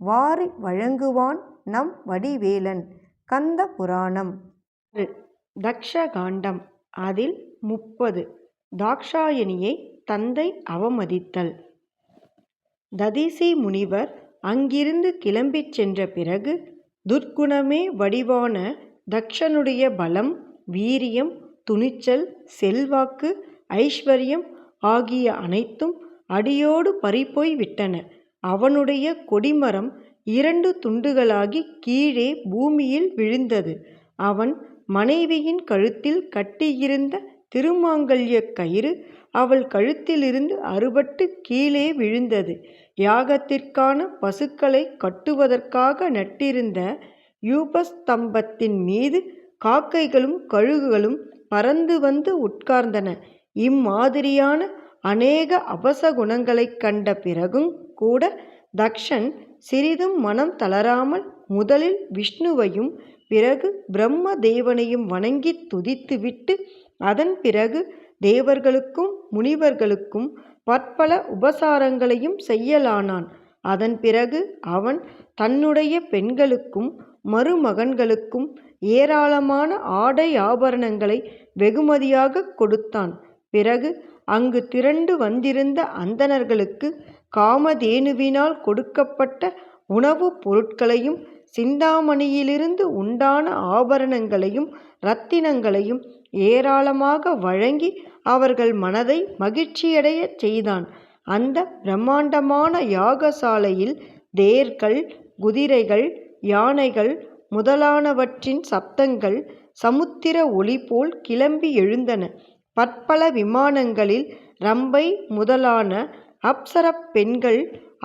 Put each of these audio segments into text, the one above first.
வாரி வழங்குவான் நம் வடிவேலன். கந்த புராணம். தக்ஷகாண்டம். அதில் முப்பது. தாக்ஷாயணியை தந்தை அவமதித்தல். ததிசி முனிவர் அங்கிருந்து கிளம்பிச் சென்ற பிறகு துர்க்குணமே வடிவான தக்ஷனுடைய பலம் வீரியம் துணிச்சல் செல்வாக்கு ஐஸ்வர்யம் ஆகிய அனைத்தும் அடியோடு பறிப்போய் விட்டன அவனுடைய கொடிமரம் இரண்டு துண்டுகளாகி கீழே பூமியில் விழுந்தது. அவன் மனைவியின் கழுத்தில் கட்டியிருந்த திருமாங்கல்யக் கயிறு அவள் கழுத்திலிருந்து அறுபட்டு கீழே விழுந்தது. யாகத்திற்கான பசுக்களை கட்டுவதற்காக நட்டிருந்த யூபஸ்தம்பத்தின் மீது காக்கைகளும் கழுகுகளும் பறந்து வந்து உட்கார்ந்தன. இம்மாதிரியான அநேக அபசகுணங்களைக் கண்ட பிறகும் கூட தக்ஷன் சிறிதும் மனம் தளராமல் முதலில் விஷ்ணுவையும் பிறகு பிரம்ம தேவனையும் வணங்கித் துதித்துவிட்டு அதன் பிறகு தேவர்களுக்கும் முனிவர்களுக்கும் பற்பல உபசாரங்களையும் செய்யலானான். அதன் பிறகு அவன் தன்னுடைய பெண்களுக்கும் மருமகன்களுக்கும் ஏராளமான ஆடை ஆபரணங்களை வெகுமதியாகக் கொடுத்தான். பிறகு அங்கு திரண்டு வந்திருந்த அந்தணர்களுக்கு காமதேனுவினால் கொடுக்கப்பட்ட உணவுப் பொருட்களையும் சிந்தாமணியிலிருந்து உண்டான ஆபரணங்களையும் இரத்தினங்களையும் ஏராளமாக வழங்கி அவர்கள் மனதை மகிழ்ச்சியடையச் செய்தான். அந்த பிரம்மாண்டமான யாகசாலையில் தேர்கள் குதிரைகள் யானைகள் முதலானவற்றின் சப்தங்கள் சமுத்திர ஒளி போல் கிளம்பி எழுந்தன. பற்பல விமானங்களில் ரம்பை முதலான அப்சரப் பெண்கள்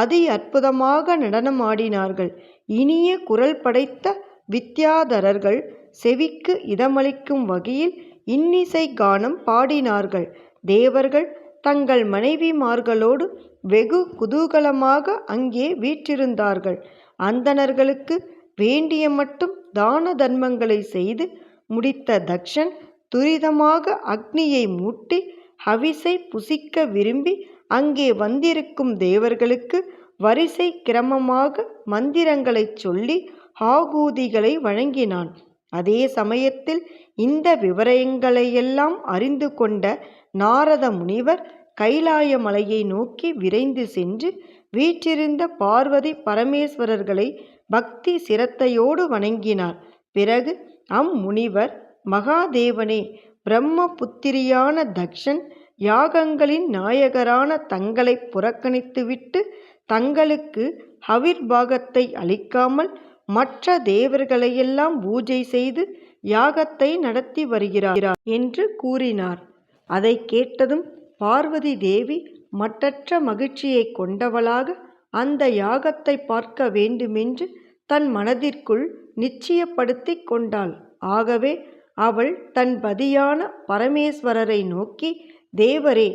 அதி அற்புதமாக நடனமாடினார்கள். இனிய குரல் படைத்த வித்யாதரர்கள் செவிக்கு இதமளிக்கும் வகையில் இன்னிசை கானம் பாடினார்கள். தேவர்கள் தங்கள் மனைவிமார்களோடு வெகு குதூகலமாக அங்கே வீற்றிருந்தார்கள். அந்தணர்களுக்கு வேண்டிய மட்டும் தான தர்மங்களை செய்து முடித்த தக்ஷன் துரிதமாக அக்னியை மூட்டி ஹவிசை புசிக்க விரும்பி அங்கே வந்திருக்கும் தேவர்களுக்கு வரிசை கிரமமாக மந்திரங்களைச் சொல்லி ஆகூதிகளை வழங்கினான். அதே சமயத்தில் இந்த விவரங்களையெல்லாம் அறிந்து கொண்ட நாரத முனிவர் கைலாய மலையை நோக்கி விரைந்து சென்று வீற்றிருந்த பார்வதி பரமேஸ்வரர்களை பக்தி சிரத்தையோடு வணங்கினார். பிறகு அம்முனிவர் மகாதேவனே பிரம்ம புத்திரியான தக்ஷன் யாகங்களின் நாயகரான தங்களை புறக்கணித்துவிட்டு தங்களுக்கு ஹவிர்பாகத்தை அளிக்காமல் மற்ற தேவர்களையெல்லாம் பூஜை செய்து யாகத்தை நடத்தி வருகிறார் என்று கூறினார். அதை கேட்டதும் பார்வதி தேவி மட்டற்ற மகிழ்ச்சியை கொண்டவளாக அந்த யாகத்தை பார்க்க வேண்டுமென்று தன் மனதிற்குள் நிச்சயப்படுத்தி கொண்டாள். ஆகவே அவள் தன் பதியான பரமேஸ்வரரை நோக்கி தேவரே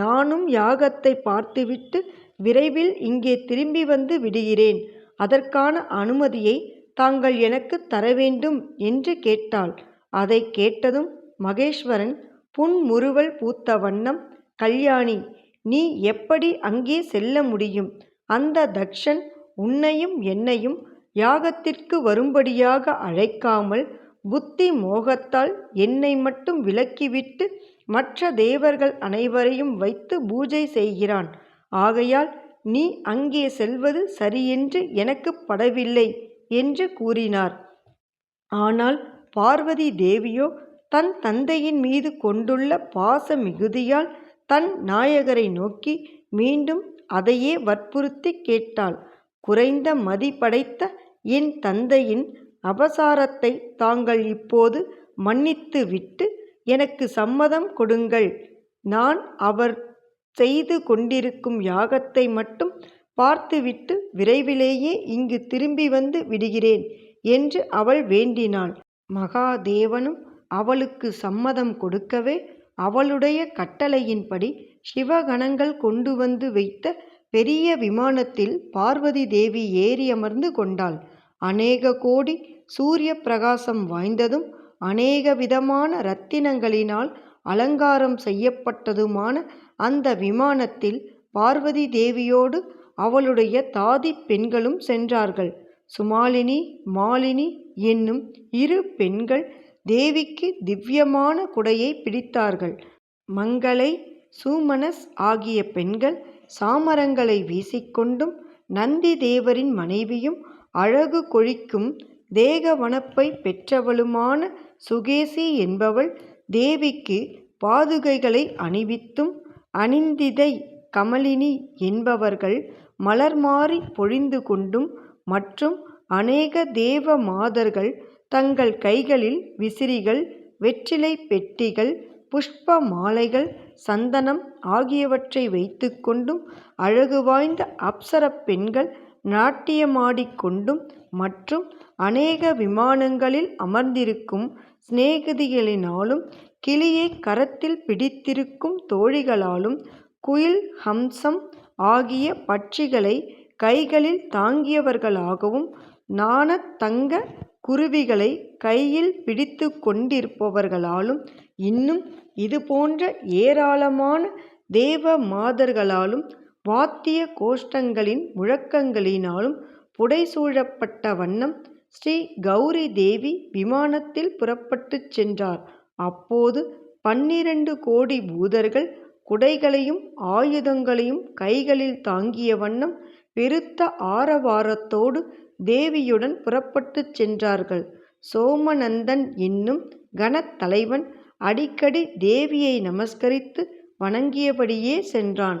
நானும் யாகத்தை பார்த்துவிட்டு விரைவில் இங்கே திரும்பி வந்து விடுகிறேன். அதற்கான அனுமதியை தாங்கள் எனக்கு தர வேண்டும் என்று கேட்டாள். அதை கேட்டதும் மகேஸ்வரன் புன்முறுவல் பூத்த வண்ணம் கல்யாணி நீ எப்படி அங்கே செல்ல முடியும்? அந்த தக்ஷன் உன்னையும் என்னையும் யாகத்திற்கு வரும்படியாக அழைக்காமல் புத்தி மோகத்தால் என்னை மட்டும் விலக்கிவிட்டு மற்ற தேவர்கள் அனைவரையும் வைத்து பூஜை செய்கிறான். ஆகையால் நீ அங்கே செல்வது சரியென்று எனக்கு படவில்லை என்று கூறினார். ஆனால் பார்வதி தேவியோ தன் தந்தையின் மீது கொண்டுள்ள பாச மிகுதியால் தன் நாயகரை நோக்கி மீண்டும் அதையே வற்புறுத்தி கேட்டாள். குறைந்த மதிப்படைத்த என் தந்தையின் அபசாரத்தை தாங்கள் இப்போது மன்னித்து விட்டு எனக்கு சம்மதம் கொடுங்கள் நான் அவர் செய்து கொண்டிருக்கும் யாகத்தை மட்டும் பார்த்துவிட்டு விரைவிலேயே இங்கு திரும்பி வந்து விடுகிறேன் என்று அவள் வேண்டினாள். மகாதேவனும் அவளுக்கு சம்மதம் கொடுக்கவே அவளுடைய கட்டளையின்படி சிவகணங்கள் கொண்டு வந்து வைத்த பெரிய விமானத்தில் பார்வதி தேவி ஏறி அமர்ந்து கொண்டாள். அநேக கோடி சூரிய பிரகாசம் வாய்ந்ததும் அநேக விதமான ரத்தினங்களினால் அலங்காரம் செய்யப்பட்டதுமான அந்த விமானத்தில் பார்வதி தேவியோடு அவளுடைய தாதிப் பெண்களும் சென்றார்கள். சுமாலினி மாலினி என்னும் இரு பெண்கள் தேவிக்கு திவ்யமான குடையை பிடித்தார்கள். மங்களை சூமனஸ் ஆகிய பெண்கள் சாமரங்களை வீசிக்கொண்டும் நந்தி தேவரின் மனைவியும் அழகு கொழிக்கும் தேகவனப்பைப் பெற்றவளுமான சுகேசி என்பவள் தேவிக்கு பாதுகைகளை அணிவித்தும் அனிந்திதை கமலினி என்பவர்கள் மலர்மாறி பொழிந்து கொண்டும் மற்றும் அநேக தேவ மாதர்கள் தங்கள் கைகளில் விசிறிகள் வெற்றிலை பெட்டிகள் புஷ்ப மாலைகள் சந்தனம் ஆகியவற்றை வைத்துக்கொண்டும் அழகு வாய்ந்த அப்சரப் பெண்கள் நாட்டியமாடிக்கொண்டும் மற்றும் அநேக விமானங்களில் அமர்ந்திருக்கும் சிநேகிதிகளினாலும் கிளியைக் கரத்தில் பிடித்திருக்கும் தோழிகளாலும் குயில் ஹம்சம் ஆகிய பட்சிகளை கைகளில் தாங்கியவர்களாகவும் நாணத் தங்கக் குருவிகளை கையில் பிடித்து கொண்டிருப்பவர்களாலும் இன்னும் இதுபோன்ற ஏராளமான தேவ மாதர்களாலும் வாத்திய கோஷ்டங்களின் முழக்கங்களினாலும் புடைசூழப்பட்ட வண்ணம் ஸ்ரீ கௌரி தேவி விமானத்தில் புறப்பட்டுச் சென்றார். அப்போது பன்னிரண்டு கோடி பூதர்கள் குடைகளையும் ஆயுதங்களையும் கைகளில் தாங்கிய வண்ணம் பெருத்த ஆரவாரத்தோடு தேவியுடன் புறப்பட்டுச் சென்றார்கள். சோமநந்தன் என்னும் கணத்தலைவன் அடிக்கடி தேவியை நமஸ்கரித்து வணங்கியபடியே சென்றான்.